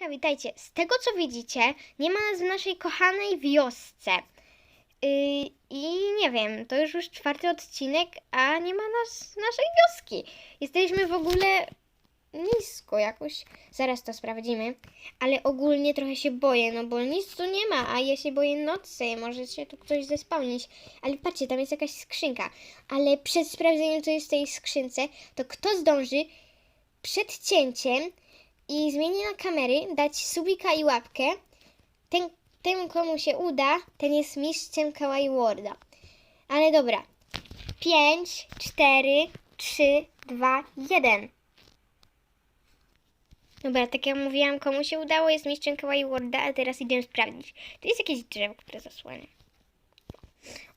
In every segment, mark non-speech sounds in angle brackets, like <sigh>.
Hejka, witajcie. Z tego co widzicie, nie ma nas w naszej kochanej wiosce. Yy, I nie wiem, to już już czwarty odcinek, a nie ma nas naszej wioski. Jesteśmy w ogóle nisko jakoś. Zaraz to sprawdzimy. Ale ogólnie trochę się boję, no bo nic tu nie ma, a ja się boję nocy. Może się tu ktoś zespałnić. Ale patrzcie, tam jest jakaś skrzynka. Ale przed sprawdzeniem, co jest w tej skrzynce, to kto zdąży przed cięciem i zmieni na kamery, dać subika i łapkę. Ten, ten komu się uda, ten jest mistrzem Kawaii Worda. Ale dobra. 5, 4, 3, 2, 1. Dobra, tak jak mówiłam, komu się udało, jest mistrzem Kawaii Worda, a teraz idziemy sprawdzić. Tu jest jakieś drzewo, które zasłania.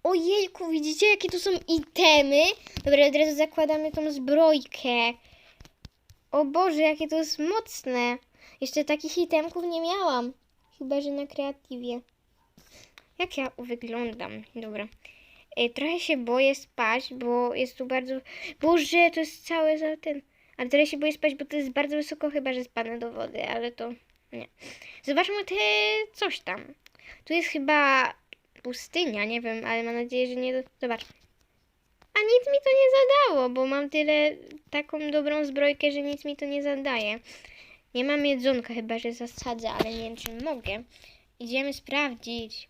Ojejku, widzicie jakie tu są itemy? Dobra, od razu zakładamy tą zbrojkę. O Boże, jakie to jest mocne. Jeszcze takich itemków nie miałam. Chyba, że na kreatywie. Jak ja wyglądam? Dobra. E, trochę się boję spać, bo jest tu bardzo... Boże, to jest całe za ten... Ale trochę się boję spać, bo to jest bardzo wysoko, chyba, że spadnę do wody, ale to... Nie. Zobaczmy te... coś tam. Tu jest chyba pustynia, nie wiem, ale mam nadzieję, że nie... Zobaczmy. A nic mi to nie zadało, bo mam tyle, taką dobrą zbrojkę, że nic mi to nie zadaje. Nie mam jedzonka, chyba że zasadzę, ale nie wiem, czy mogę. Idziemy sprawdzić.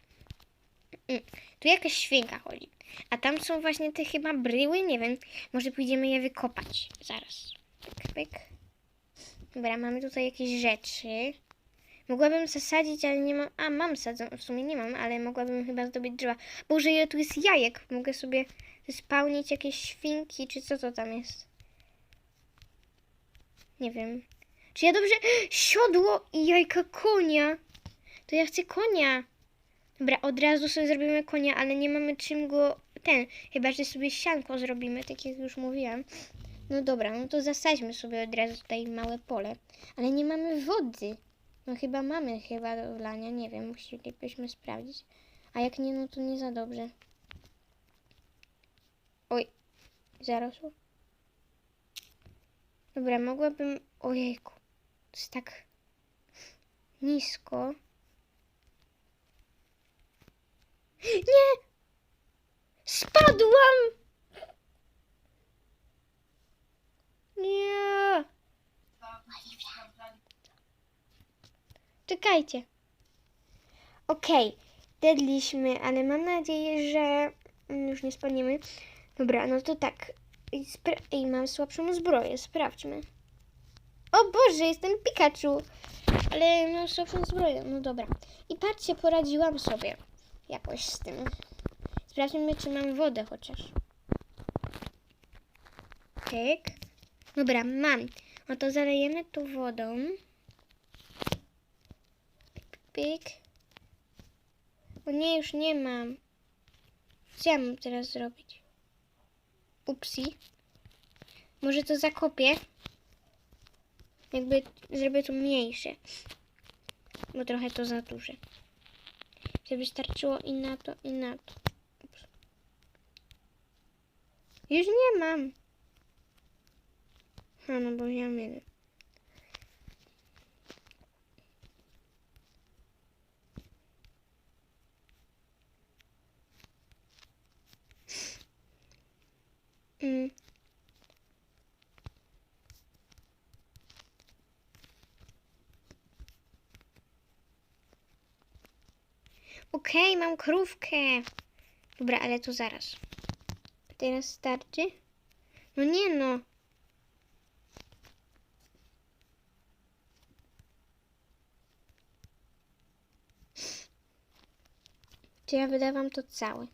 Mm, Tu jakaś świnka chodzi. A tam są właśnie te chyba bryły, nie wiem. Może pójdziemy je wykopać. Zaraz. Pyk, pyk. Dobra, mamy tutaj jakieś rzeczy. Mogłabym zasadzić, ale nie mam... A, mam sadzą. W sumie nie mam, ale mogłabym chyba zdobyć drzewa. Boże, ile tu jest jajek. Mogę sobie spełnić jakieś świnki, czy co to tam jest? Nie wiem. Czy ja dobrze... Siodło i jajka konia. To ja chcę konia. Dobra, od razu sobie zrobimy konia, ale nie mamy czym go... Ten, chyba, że sobie sianko zrobimy, tak jak już mówiłam. No dobra, no to zasadźmy sobie od razu tutaj małe pole. Ale nie mamy wody. No chyba mamy chyba do wlania, nie wiem, musielibyśmy sprawdzić. A jak nie, no to nie za dobrze. Oj, zarosło. Dobra, mogłabym... Ojejku, to jest tak nisko. Nie! Spadłam! Nie! Czekajcie. Okej, dedliśmy, ale mam nadzieję, że mm, już nie spadniemy. Dobra, no to tak. I, I mam słabszą zbroję, sprawdźmy. O Boże, jestem Pikachu! Ale mam słabszą zbroję, no dobra. I patrzcie, poradziłam sobie jakoś z tym. Sprawdźmy, czy mam wodę chociaż. Pyk. Dobra, mam. No to zalejemy tu wodą. Pyk. O nie, już nie mam. Co ja mam teraz zrobić? Upsi. Może to zakopię. Jakby zrobię to mniejsze. Bo trochę to za duże. Żeby starczyło i na to, i na to. Ups. Już nie mam. A no bo ja mylę. Mm. Okej, mam krówkę. Dobra, ale to zaraz. Teraz starczy? No nie no. Czy ja wydawam to całe?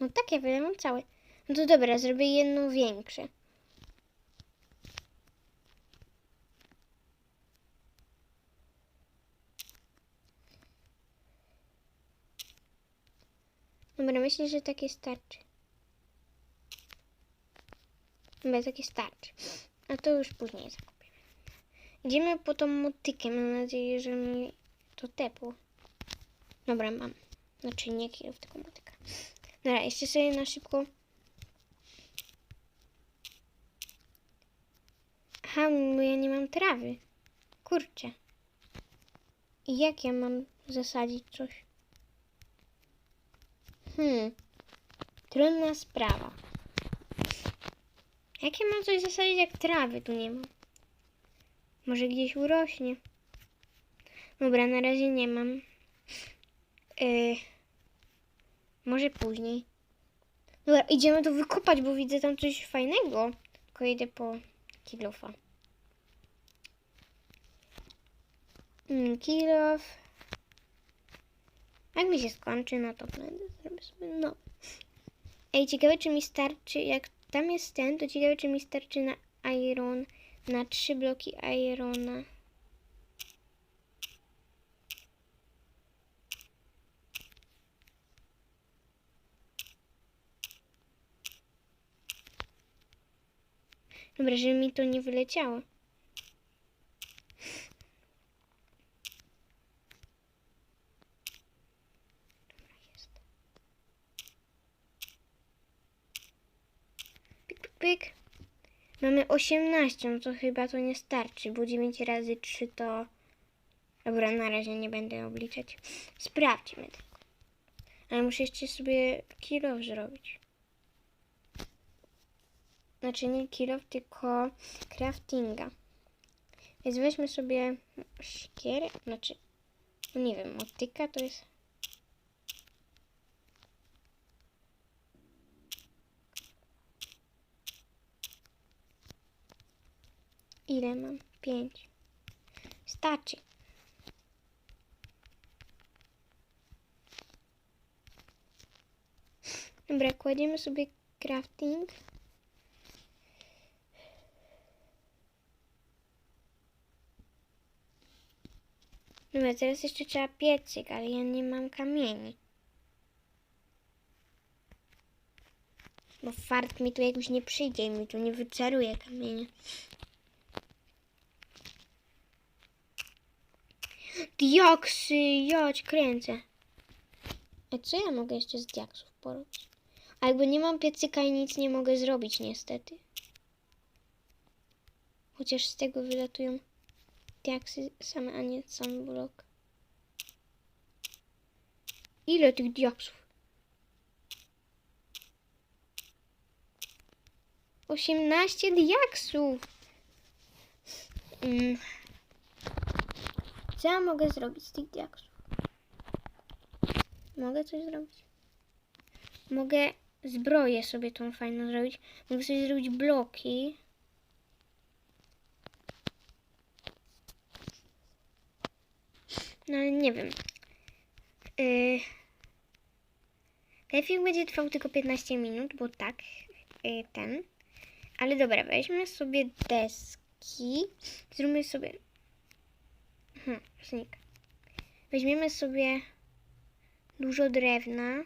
No tak, ja wydawam całe. No to dobra, zrobię jedno większe. Dobra, myślę, że takie starczy. Dobra, takie starczy. A to już później zakupię. Idziemy po tą motykę. Mam nadzieję, że mi to tepło. Dobra, mam. Znaczy nie kierów, tylko motyka. Dobra, jeszcze sobie na szybko Aha, bo ja nie mam trawy. Kurczę. I jak ja mam zasadzić coś? Hmm. Trudna sprawa. Jak ja mam coś zasadzić, jak trawy tu nie ma? Może gdzieś urośnie. Dobra, na razie nie mam. Yy, może później. Dobra, idziemy to wykopać, bo widzę tam coś fajnego. Tylko idę po kilofa. Mm, kilof. Jak mi się skończy, no to będę zrobię sobie no. Ej, ciekawe czy mi starczy, jak tam jest ten, to ciekawe czy mi starczy na iron, na trzy bloki irona. Dobra, żeby mi to nie wyleciało. Dobra, jest. Pyk, pyk, pyk. Mamy 18, no to chyba to nie starczy, bo 9 razy 3 to... Dobra, na razie nie będę obliczać. Sprawdźmy tylko. Ale muszę jeszcze sobie kilo zrobić. Znaczy nie kilo, tylko craftinga. Więc weźmy sobie siekierę, znaczy, nie wiem, motyka to jest... Ile mam? Pięć. Starczy. Dobra, kładziemy sobie crafting. Dobra, teraz jeszcze trzeba piecyk, ale ja nie mam kamieni. Bo fart mi tu jakoś nie przyjdzie i mi tu nie wyczaruje kamienia. Dioksy, jodź, kręcę. A co ja mogę jeszcze z diaksów porobić? A jakby nie mam piecyka i nic nie mogę zrobić niestety. Chociaż z tego wylatują diaksy same, a nie sam blok. Ile tych diaksów? 18 diaksów! Mm. Co ja mogę zrobić z tych diaksów? Mogę coś zrobić? Mogę zbroję sobie tą fajną zrobić. Mogę sobie zrobić bloki. No ale nie wiem. Yy... Ten film będzie trwał tylko 15 minut, bo tak, yy, ten. Ale dobra, weźmy sobie deski. Zróbmy sobie... Hmm, znik. Weźmiemy sobie dużo drewna,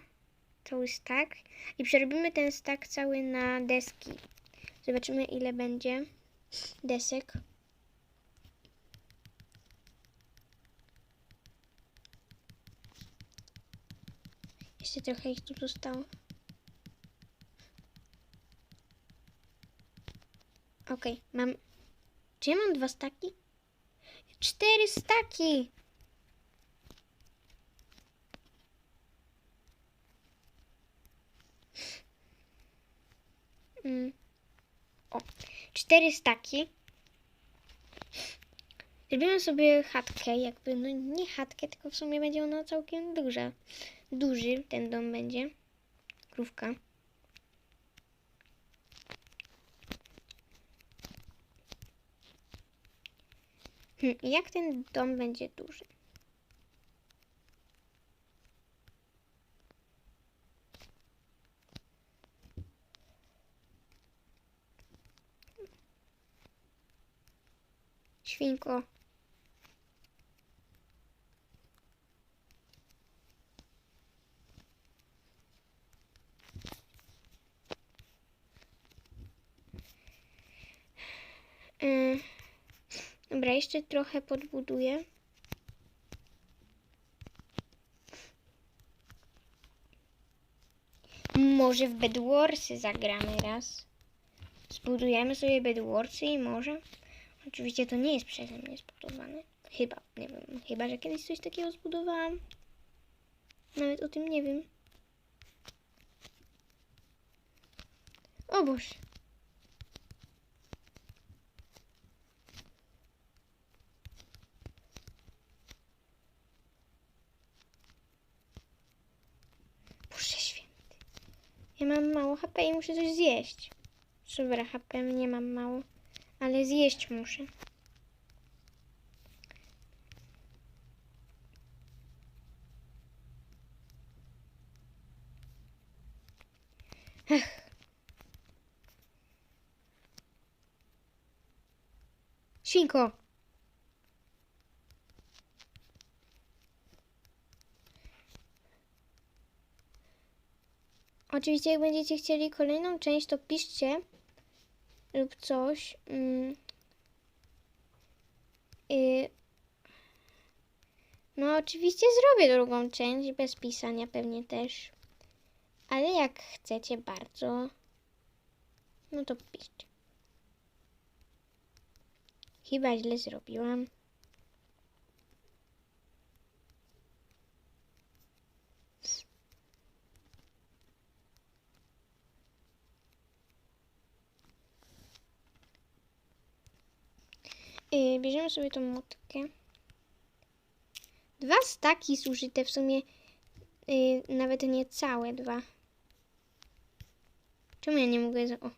cały stak i przerobimy ten stak cały na deski. Zobaczymy ile będzie desek. Jeszcze trochę ich tu zostało. Okej, mam... Czy ja mam dwa staki? Cztery staki! Mm. O, cztery staki. Zrobimy sobie chatkę, jakby, no nie chatkę, tylko w sumie będzie ona całkiem duża. Duży ten dom będzie. Krówka. Hm, jak ten dom będzie duży? Świnko. Yy, dobra, jeszcze trochę podbuduję. Może w Bedwarsy zagramy raz. Zbudujemy sobie Bedwarsy i może. Oczywiście to nie jest przeze mnie zbudowane. Chyba, nie wiem. Chyba, że kiedyś coś takiego zbudowałam. Nawet o tym nie wiem. O Boże. Ja mam mało HP i muszę coś zjeść. Dobra, HP nie mam mało, ale zjeść muszę. Świnko. Oczywiście, jak będziecie chcieli kolejną część, to piszcie lub coś. Mm. No, oczywiście zrobię drugą część, bez pisania pewnie też. Ale jak chcecie bardzo, no to piszcie. Chyba źle zrobiłam. Yy, bierzemy sobie tą motkę. Dwa staki zużyte w sumie, yy, nawet nie całe dwa. Czemu ja nie mogę... za- O.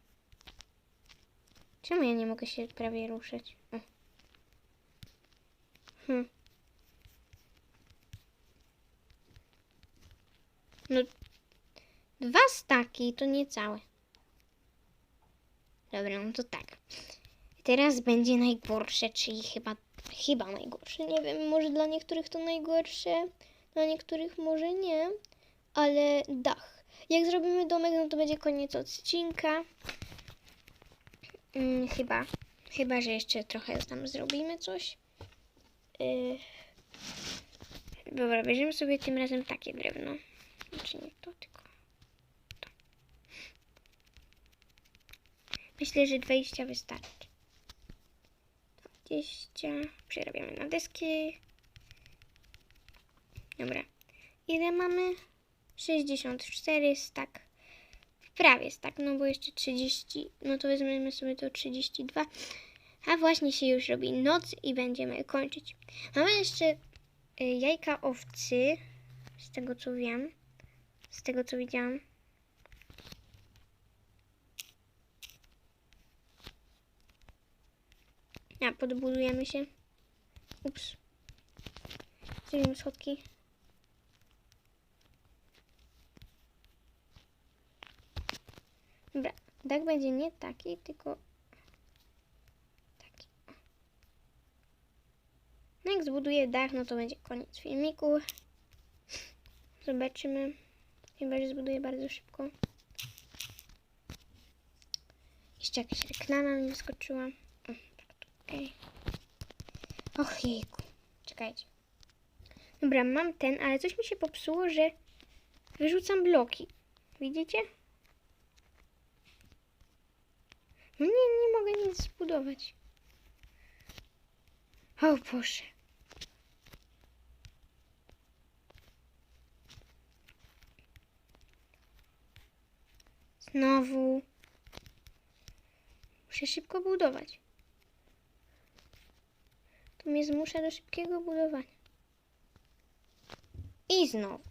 Czemu ja nie mogę się prawie ruszać? O. Hm. No, dwa staki to nie całe. Dobra, no to tak. Teraz będzie najgorsze, czyli chyba, chyba najgorsze. Nie wiem, może dla niektórych to najgorsze, dla niektórych może nie, ale dach. Jak zrobimy domek, no to będzie koniec odcinka. Mm, chyba. Chyba, że jeszcze trochę tam zrobimy coś. Yy. Dobra, bierzemy sobie tym razem takie drewno. Znaczy nie to, tylko to. Myślę, że 20 wystarczy. 20. Przerabiamy na deski. Dobra. Ile mamy? 64 stak. Prawie stak, no bo jeszcze 30. No to weźmiemy sobie to 32. A właśnie się już robi noc i będziemy kończyć. Mamy jeszcze y, jajka owcy. Z tego co wiem. Z tego co widziałam. A, podbudujemy się. Ups. Zrobimy schodki. Dobra, dach będzie nie taki, tylko taki. No jak zbuduję dach, no to będzie koniec filmiku. Zobaczymy. Chyba, że zbuduję bardzo szybko. Jeszcze jakaś reklama mi wyskoczyła. Och jejku. Czekajcie. Dobra, mam ten, ale coś mi się popsuło, że wyrzucam bloki. Widzicie? No nie, nie mogę nic zbudować. O Boże. Znowu. Muszę szybko budować. To mnie zmusza do szybkiego budowania. I znowu.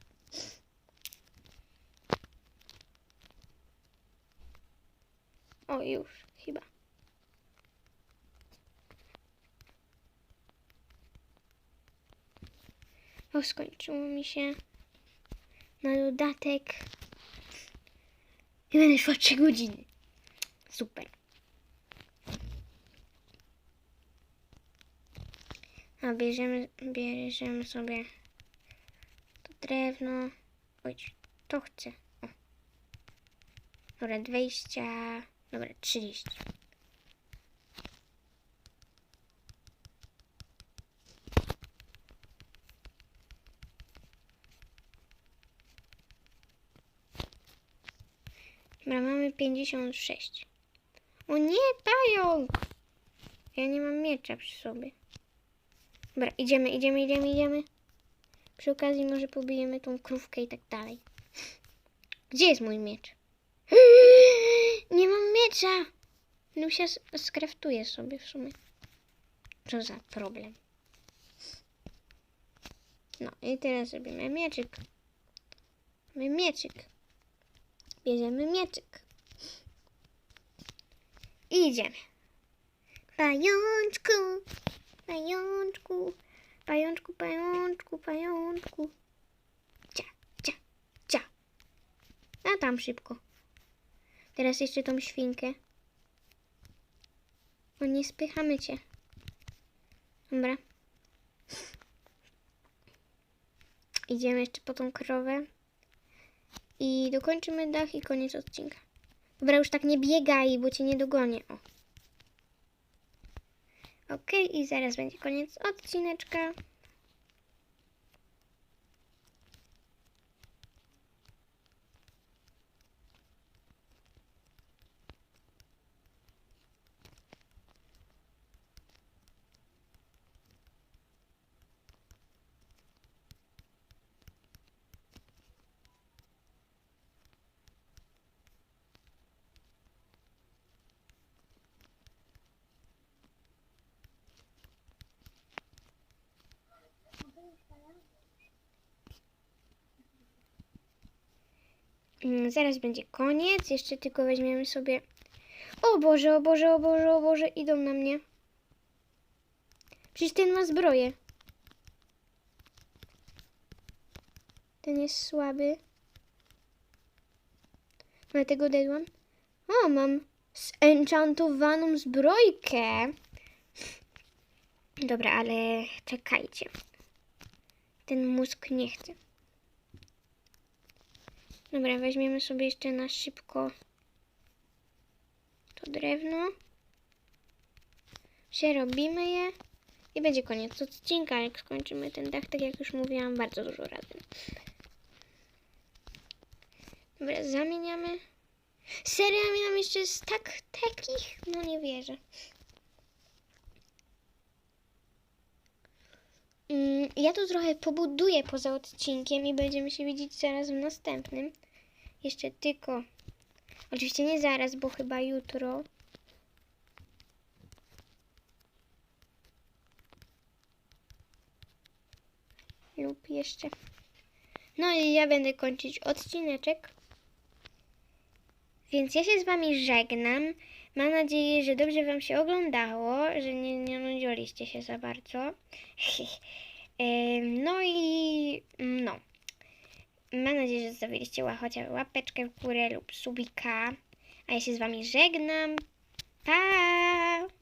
O, już, chyba. O, skończyło mi się na dodatek. I będę szła 3 godziny. Super. A bierzemy, bierzemy sobie to drewno. Oj, to chcę. O. Dobra, 20. Dobra, 30. Dobra, mamy 56. O nie, pająk! Ja nie mam miecza przy sobie. Dobra, idziemy, idziemy, idziemy, idziemy. Przy okazji może pobijemy tą krówkę i tak dalej. Gdzie jest mój miecz? <gasps> Nie mam miecza! Lusia s- skraftuje sobie w sumie. Co za problem. No i teraz robimy mieczyk. Mamy mieczyk. Bierzemy mieczyk. I idziemy. Pajączku, pajączku, pajączku, pajączku, pajączku. Cia, cia, cia. A tam szybko. Teraz jeszcze tą świnkę. O, nie spychamy cię. Dobra. Idziemy jeszcze po tą krowę. I dokończymy dach i koniec odcinka. Dobra, już tak nie biegaj, bo cię nie dogonię. O. Okej, i zaraz będzie koniec odcineczka. Zaraz będzie koniec. Jeszcze tylko weźmiemy sobie. O Boże, o Boże, o Boże, o Boże, idą na mnie. Przecież ten ma zbroję. Ten jest słaby. Dlatego dedłam. O, mam zenchantowaną zbrojkę. Dobra, ale czekajcie. Ten mózg nie chce. Dobra, weźmiemy sobie jeszcze na szybko to drewno. Przerobimy je i będzie koniec odcinka, jak skończymy ten dach. Tak jak już mówiłam, bardzo dużo razy. Dobra, zamieniamy. Serio, ja mam jeszcze z tak takich? No nie wierzę. Ja tu trochę pobuduję poza odcinkiem i będziemy się widzieć zaraz w następnym. Jeszcze tylko. Oczywiście nie zaraz, bo chyba jutro. Lub jeszcze. No i ja będę kończyć odcineczek. Więc ja się z Wami żegnam. Mam nadzieję, że dobrze Wam się oglądało, że nie, nie nudziliście się za bardzo. <laughs> No i no. Mam nadzieję, że zostawiliście chociaż łapeczkę w górę lub subika. A ja się z Wami żegnam. Pa!